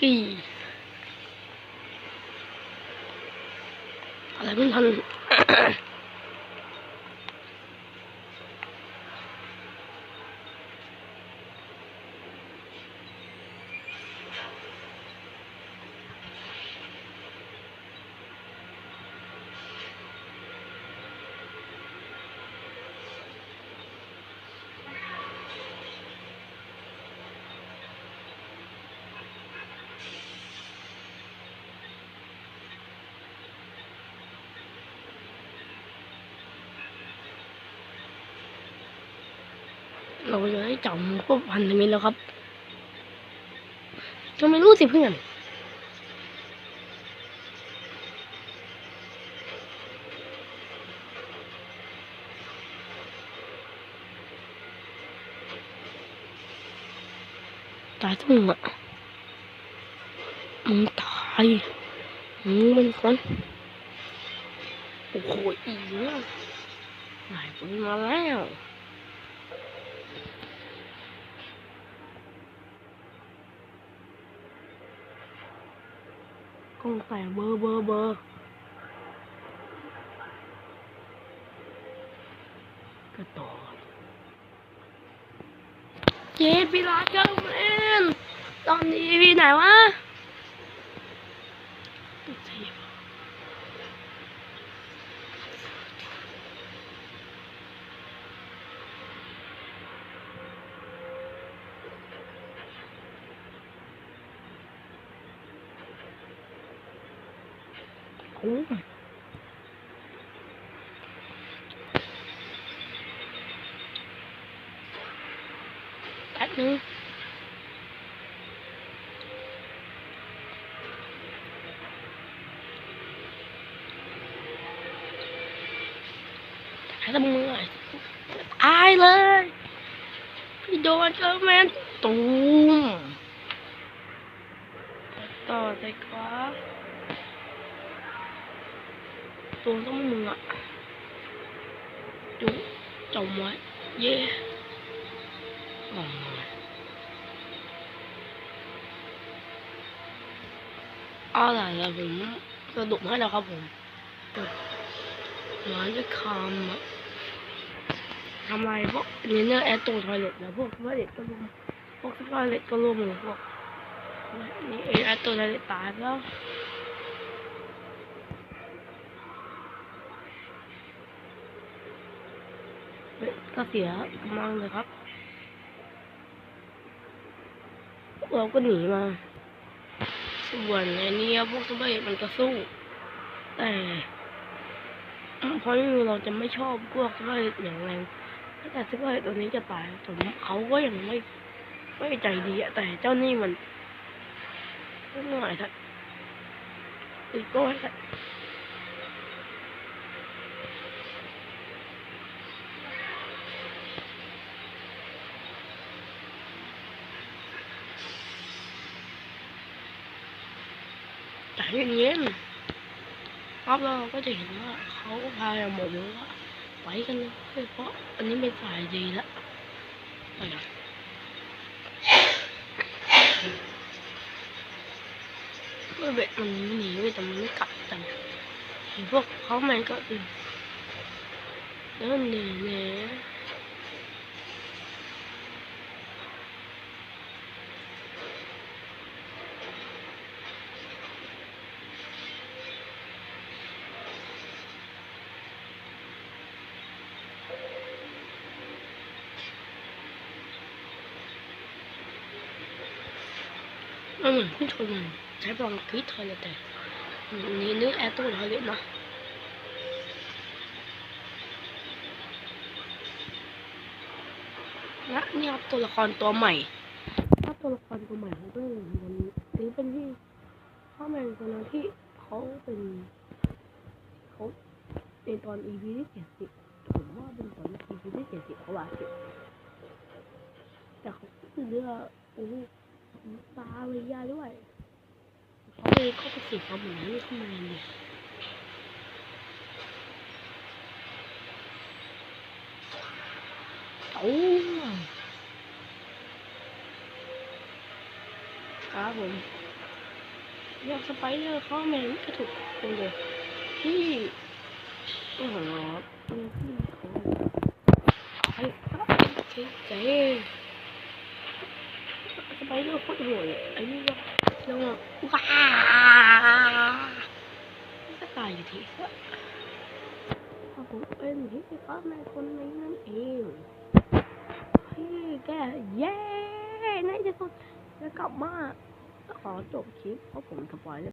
กี้อะ เราจะได้จับพวกพันธมิตรแล้วครับจะไม่รู้สิเพื่อนตายทั้งหมดอะมึงตายมึงเป็นคนโอ้โหอีเนี่ยหายปืนมาแล้ว ล้องแต่เบอร์เบอร์เบอร์กระโดดเย้พี่รักเกอร์แมนตอนนี้พี่ไหนวะ โอ้แป๊บนึงตายแล้วมึงเลยตายเลยพี่โดนเจอแมนตูมต่อใจกว่า ตัวต้องมึงอะจุ๊จมไว้เย่อ๋อเอาล่ะแล้วผมสรุปให้แล้วครับผมร้านด้วยคำอะทำไมพวกนี้เนอร์แอดตรงทอยเล็ตแล้วพวกทอยเล็ตก็รวมพวกทอยเล็ตก็รวมหมดพวกนี่แอดตัวทอยเล็ตตายแล้ว เฮ้ย ก็เสียกำลังเลยครับพวกเราก็หนีมา ส่วนไอ้นี้พวกซุปเปอร์เอกมันก็สู้ แต่เพราะเราจะไม่ชอบพวกซุปเปอร์เอกอย่างแรงแต่ซุปเปอร์เอกตัวนี้จะตายผมเขาก็ยังไม่ไม่ใจดีอะแต่เจ้านี่มันไม่หน่อยทัดอีกก็ให้ ทัดแต่อย่าเงี้ยรอบเราก็จะเห็นว่าเขาพาเราหมดเลยว่าไปกันเลยเพราะอันนี้เป็นฝ่ายดีแล้วไปนะเมื่อเบ็ดมันหนีไปแต่มันไม่กลับแต่พวกเขามันก็อืมเดินนีเนี่ย เหมือนขึ้นชนมันใช้พลังคลิกเธอเลยแต่นี่นึกแอตตัวเธอเลยเนาะและนี่ครับตัวละครตัวใหม่ถ้าตัวละครตัวใหม่ของเรื่องวันนี้นี่เป็นที่ข้าแมนคนนั้นที่เขาเป็นเขาในตอน EP ที่เจ็ดสิบผมว่าเป็นตอน EP ที่เจ็ดสิบเขาว่าสิแต่เขาคือเรื่องโอ้ โหตาเลยยาด้วยเขาไปเข้าไปสิเขาเหมือนนี่ทำไมเนี่ยโอ้ครับผมอยางสไปเดอร์เขาแมนก็ถูกเป็นเลยวที่โอ้โหเป็นที่เขาไอ้ก็เจ๊ เจ๊สไปเดอร์โคตรโหดเลยไอ้นี่ก็แล้วก็ว้าก็ตายอยู่ทีก็ถ้าผมเป็นที่ฟ้าแม่คนนี้นั่นเองพี่แกเย้ในที่สุดจะกลับมาขอจบคลิปเพราะผมสปอยเลย